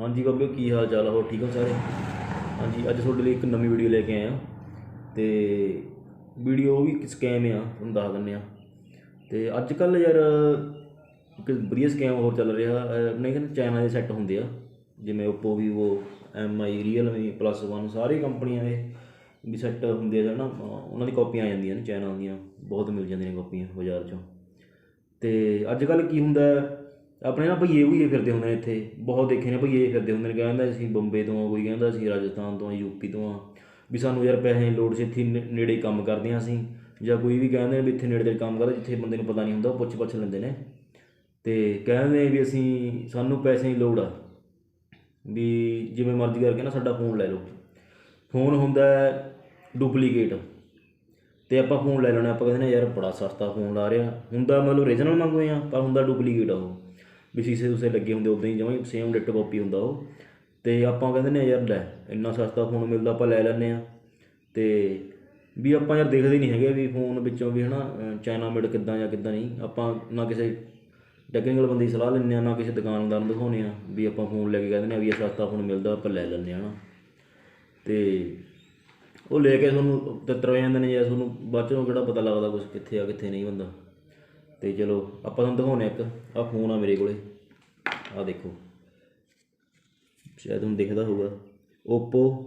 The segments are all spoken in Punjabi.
ਹਾਂਜੀ ਬਾਬਿਓ, ਕੀ ਹਾਲ ਚਾਲ ਆ? ਹੋਰ ਠੀਕ ਹੋ ਸਾਰੇ? ਹਾਂਜੀ, ਅੱਜ ਤੁਹਾਡੇ ਲਈ ਇੱਕ ਨਵੀਂ ਵੀਡੀਓ ਲੈ ਕੇ ਆਏ ਆ ਤੇ ਵੀਡੀਓ ਵੀ ਇੱਕ ਸਕੈਮ ਆ, ਤੁਹਾਨੂੰ ਦੱਸ ਦਿੰਦੇ ਆ ਤੇ ਅੱਜ ਕੱਲ ਯਾਰ ਇੱਕ ਵਧੀਆ ਸਕੈਮ ਹੋਰ ਚੱਲ ਰਿਹਾ। ਅਹ ਨਹੀਂ ਕਹਿੰਦੇ ਚਾਈਨਾ ਦੇ ਸੈੱਟ ਹੁੰਦੇ ਆ, ਜਿਵੇਂ Oppo, Vivo MI Realme, Plus One, ਸਾਰੀ ਕੰਪਨੀਆਂ ਦੇ ਵੀ ਸੈੱਟ ਹੁੰਦੇ ਆ ਨਾ ਉਹਨਾਂ ਦੀ ਕਾਪੀਆਂ ਆ ਜਾਂਦੀਆਂ ਨੇ ਚਾਈਨਾ ਦੀਆਂ। ਬਹੁਤ ਮਿਲ ਜਾਂਦੀਆਂ ਨੇ ਕਾਪੀਆਂ ਬਾਜ਼ਾਰ 'ਚੋਂ। ਤੇ ਅੱਜ ਕੱਲ ਕੀ ਹੁੰਦਾ ਆਪਣੇ ਨਾ ਭਈਏ ਭਈਏ ਫਿਰਦੇ ਹੁੰਦੇ ਨੇ ਇੱਥੇ, ਬਹੁਤ ਦੇਖੇ ਨੇ ਭਈਏ ਫਿਰਦੇ ਹੁੰਦੇ ਨੇ, ਕਹਿੰਦਾ ਅਸੀਂ ਬੰਬੇ ਤੋਂ ਆ ਕੋਈ, ਕਹਿੰਦਾ ਅਸੀਂ ਰਾਜਸਥਾਨ ਤੋਂ ਆ ਯੂਪੀ ਤੋਂ ਆ, ਵੀ ਸਾਨੂੰ ਯਾਰ ਪੈਸੇ ਦੀ ਲੋੜ ਸੀ, ਇੱਥੇ ਨੇੜੇ ਕੰਮ ਕਰਦੇ ਹਾਂ ਅਸੀਂ, ਜਾਂ ਕੋਈ ਵੀ ਕਹਿੰਦੇ ਨੇ ਵੀ ਇੱਥੇ ਨੇੜੇ ਦੇ ਕੰਮ ਕਰਦਾ, ਜਿੱਥੇ ਬੰਦੇ ਨੂੰ ਪਤਾ ਨਹੀਂ ਹੁੰਦਾ, ਉਹ ਪੁੱਛ ਪੁੱਛ ਲੈਂਦੇ ਨੇ, ਤੇ ਕਹਿੰਦੇ ਵੀ ਅਸੀਂ, ਸਾਨੂੰ ਪੈਸੇ ਦੀ ਲੋੜ ਆ, ਵੀ ਜਿਵੇਂ ਮਰਜ਼ੀ ਕਰਕੇ ਨਾ ਸਾਡਾ ਫੋਨ ਲੈ ਲਓ, ਫੋਨ ਹੁੰਦਾ ਡੁਪਲੀਕੇਟ, ਤੇ ਆਪਾਂ ਫੋਨ ਲੈ ਲੈਣਾ ਆਪਾਂ ਕਹਿੰਦੇ ਨੇ ਯਾਰ ਬੜਾ ਸਸਤਾ ਫੋਨ ਲਾ ਰਿਹਾ, ਹੁੰਦਾ ਮਤਲਬ ਓਰੀਜਨਲ ਮੰਗੋਏ ਆ ਪਰ ਹੁੰਦਾ ਡੁਪਲੀਕੇਟ ਆ ਉਹ। ਵੀ ਸ਼ੀਸ਼ੇ ਉਸੇ ਲੱਗੇ ਹੁੰਦੇ ਉਦਾਂ ਹੀ, ਜਮਾਂ ਸੇਮ ਡਿਟ ਕਾਪੀ ਹੁੰਦਾ ਉਹ। ਤੇ ਆਪਾਂ ਕਹਿੰਦੇ ਨੇ ਯਾਰ ਲੈ, ਇੰਨਾ ਸਸਤਾ ਫੋਨ ਮਿਲਦਾ, ਆਪਾਂ ਲੈ ਲੈਂਦੇ ਆ ਤੇ ਵੀ ਆਪਾਂ ਯਾਰ ਦੇਖਦੇ ਨਹੀਂ ਹੈਗੇ ਵੀ ਫੋਨ ਵਿੱਚੋਂ ਵੀ ਹਨਾ, ਅਹ ਚਾਈਨਾ ਮੇਡ ਕਿੱਦਾਂ ਜਾਂ ਕਿੱਦਾਂ ਨਹੀਂ। ਆਪਾਂ ਨਾ ਕਿਸੇ ਟੈਕਨੀਕਲ ਬੰਦੇ ਦੀ ਸਲਾਹ ਲੈਂਦੇ ਆ ਨਾ ਕਿਸੇ ਦੁਕਾਨਦਾਰ ਨੂੰ ਦਿਖਾਉਂਦੇ ਆ ਵੀ ਆਪਾਂ ਫੋਨ ਲੈ ਕੇ ਕਹਿੰਦੇ ਨੇ ਵੀ ਇਹ ਸਸਤਾ ਫੋਨ ਮਿਲਦਾ, ਆਪਾਂ ਲੈ ਲੈਂਦੇ ਆ ਨਾ ਤੇ ਉਹ ਲੈ ਕੇ ਤੁਹਾਨੂੰ ਤਿੱਤਰ ਹੋ ਜਾਂਦੇ ਨੇ ਜਾਂ ਤੁਹਾਨੂੰ ਬਾਅਦ ਚੋਂ ਕਿਹੜਾ ਪਤਾ ਲੱਗਦਾ ਕੁਝ ਕਿੱਥੇ ਆ, ਕਿੱਥੇ ਨਹੀਂ ਬੰਦਾ। ਤੇ ਚਲੋ, ਆਪਾਂ ਤੁਹਾਨੂੰ ਦਿਖਾਉਂਦੇ ਇੱਕ ਆ ਫੋਨ ਆ ਮੇਰੇ ਕੋਲੇ। ਆ ਦੇਖੋ। ਸ਼ਾਇਦ ਤੁਹਾਨੂੰ ਦਿਖਦਾ ਹੋਊਗਾ। Oppo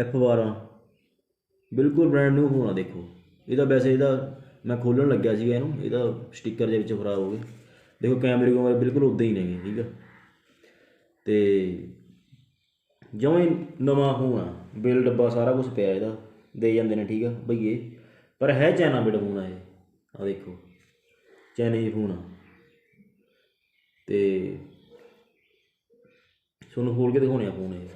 F12 ਬਿਲਕੁਲ ਬ੍ਰਾਂਡ ਨਿਊ ਫੋਨ ਆ, ਦੇਖੋ। ਇਹਦਾ ਵੈਸੇ ਇਹਦਾ ਮੈਂ ਖੋਲਣ ਲੱਗਿਆ ਸੀਗਾ ਇਹਨੂੰ। ਇਹਦਾ ਸਟicker ਦੇ ਵਿੱਚ ਖਰਾਬ ਹੋ ਗਏ। ਦੇਖੋ ਕੈਮਰੇ ਕੋਮਰੇ ਬਿਲਕੁਲ ਉਦਾਂ ਹੀ ਨੇਗੇ ਠੀਕ ਆ। ਤੇ ਜਮਾਂ ਨਵਾਂ ਫੋਨ ਆ। ਬਿੱਲ ਡੱਬਾ ਸਾਰਾ ਕੁਝ ਪਿਆ ਇਹਦਾ। ਦੇ ਜਾਂਦੇ ਨੇ, ਠੀਕ ਆ। ਭਈਏ ਪਰ ਹੈ ਚਾਈਨਾ ਮੇਡ ਫੋਨ ਆ ਇਹ ਆ ਦੇਖੋ ਚਾਈਨੀਜ਼ ਫੋਨ ਆ। ਤੇ ਤੁਹਾਨੂੰ ਖੋਲ ਕੇ ਦਿਖਾਉਣੇ ਆ ਫੋਨ ਇਹ।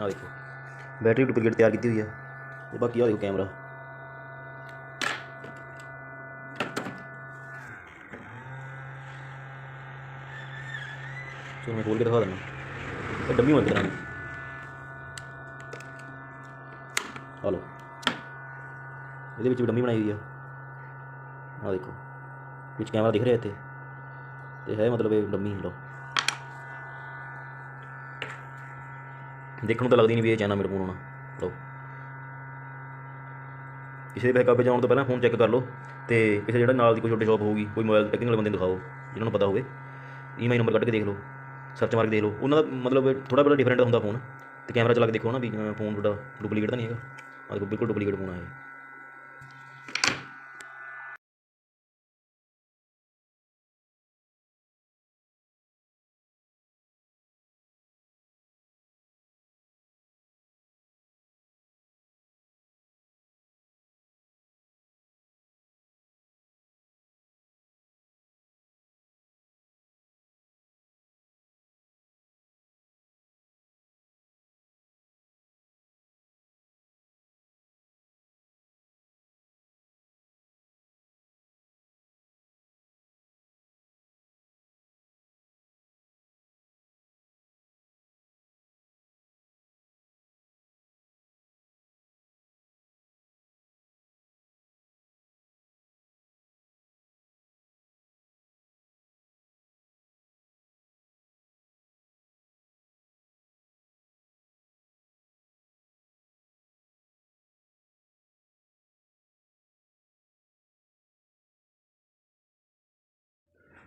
ਆ ਦੇਖੋ। ਬੈਟਰੀ ਡੁਪਲੀਕੇਟ ਤਿਆਰ ਕੀਤੀ ਹੋਈ ਆ ਤੇ ਬਾਕੀ ਆ ਦੇਖੋ ਕੈਮਰਾ। ਚਲੋ ਮੈਂ ਖੋਲ ਕੇ ਦਿਖਾ ਦਿੰਦਾ। ਇਹ ਡੰਮੀ ਹੋਣੀ ਤਰ੍ਹਾਂ। ਆ ਇਹਦੇ ਵਿੱਚ ਵੀ ਡੰਮੀ ਬਣਾਈ ਹੋਈ ਆ। ਆ ਦੇਖੋ। ਵਿੱਚ ਕੈਮਰਾ ਦਿਖ ਰਿਹਾ ਇੱਥੇ। ਤੇ ਹੈ ਮਤਲਬ ਇਹ ਡੰਮੀ, ਲਓ। ਦੇਖਣ ਨੂੰ ਤਾਂ ਲੱਗਦੀ ਨਹੀਂ ਵੀ ਇਹ ਚਾਈਨਾ ਮੇਡ ਫੋਨ ਹੋਣਾ ਲਓ। ਕਿਸੇ ਦੇ ਬੈਕਅਪ ਜਾਣ ਤੋਂ ਪਹਿਲਾਂ ਫੋਨ ਚੈੱਕ ਕਰ ਲਓ ਤੇ ਕਿਸੇ ਜਿਹੜਾ ਨਾਲ ਦੀ ਕੋਈ ਛੋਟੀ ਸ਼ਾਪ ਹੋਊਗੀ, ਕੋਈ ਮੋਬਾਈਲ ਟੈਕਨੀਕਲ ਬੰਦੇ ਨੂੰ ਦਿਖਾਓ, ਜਿਹਨਾਂ ਨੂੰ ਪਤਾ ਹੋਵੇ। ਈਮੇਲ ਨੰਬਰ ਕੱਢ ਕੇ ਦੇਖ ਲਓ ਸਰਚ ਮਾਰ ਕੇ ਦੇਖ ਲਓ। ਉਹਨਾਂ ਦਾ ਮਤਲਬ ਥੋੜਾ ਬੜਾ ਡਿਫਰੈਂਟ ਹੁੰਦਾ ਫੋਨ ਤੇ ਕੈਮਰਾ ਚਲਾ ਕੇ ਦੇਖੋ ਨਾ ਵੀ ਫੋਨ ਤੁਹਾਡਾ ਡੁਪਲੀਕੇਟ ਤਾਂ ਨਹੀਂ ਹੈਗਾ। ਆ ਬਿਲਕੁਲ ਡੁਪਲੀਕੇਟ ਫੋਨ ਆ ਇਹ।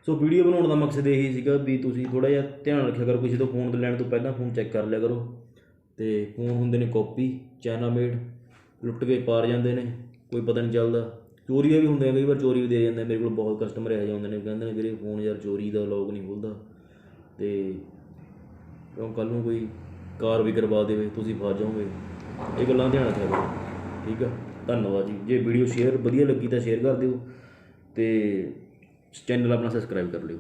ਸੋ ਵੀਡੀਓ ਬਣਾਉਣ ਦਾ ਮਕਸਦ ਇਹੀ ਸੀਗਾ ਵੀ ਤੁਸੀਂ ਥੋੜਾ ਜਿਹਾ ਧਿਆਨ ਰੱਖਿਆ ਕਰੋ, ਕਿਸੇ ਤੋਂ ਫੋਨ ਲੈਣ ਤੋਂ ਪਹਿਲਾਂ ਫੋਨ ਚੈੱਕ ਕਰ ਲਿਆ ਕਰੋ। ਤੇ ਫੋਨ ਹੁੰਦੇ ਨੇ ਕਾਪੀ ਚਾਈਨਾ ਮੇਡ ਲੁੱਟ ਕੇ ਪਾਰ ਜਾਂਦੇ ਨੇ, ਕੋਈ ਪਤਾ ਨਹੀਂ ਚੱਲਦਾ। ਚੋਰੀਆਂ ਵੀ ਹੁੰਦੀਆਂ, ਕਈ ਵਾਰ ਚੋਰੀ ਵੀ ਦੇ ਜਾਂਦੇ, ਮੇਰੇ ਕੋਲ ਬਹੁਤ ਕਸਟਮਰ ਇਹੋ ਜਿਹੇ ਹੁੰਦੇ ਨੇ, ਕਹਿੰਦੇ ਨੇ ਵੀਰੇ ਫੋਨ ਯਾਰ ਚੋਰੀ ਦਾ ਲੋਗ ਨਹੀਂ ਖੁੱਲਦਾ। ਤੇ ਕਿਉਂ ਕੱਲ ਨੂੰ ਕੋਈ ਕਾਰ ਵੀ ਕਰਵਾ ਦੇਵੇ, ਤੁਸੀਂ ਫਸ ਜਾਓਗੇ। ਇਹ ਗੱਲਾਂ ਧਿਆਨ ਰੱਖਿਆ ਕਰੋ, ਠੀਕ ਆ? ਧੰਨਵਾਦ ਜੀ। ਜੇ ਵੀਡੀਓ ਸ਼ੇਅਰ ਵਧੀਆ ਲੱਗੀ ਤਾਂ ਸ਼ੇਅਰ ਕਰ ਦਿਓ। ਤੇ ਚੈਨਲ ਆਪਣਾ ਸਬਸਕ੍ਰਾਈਬ ਕਰ ਲਿਓ।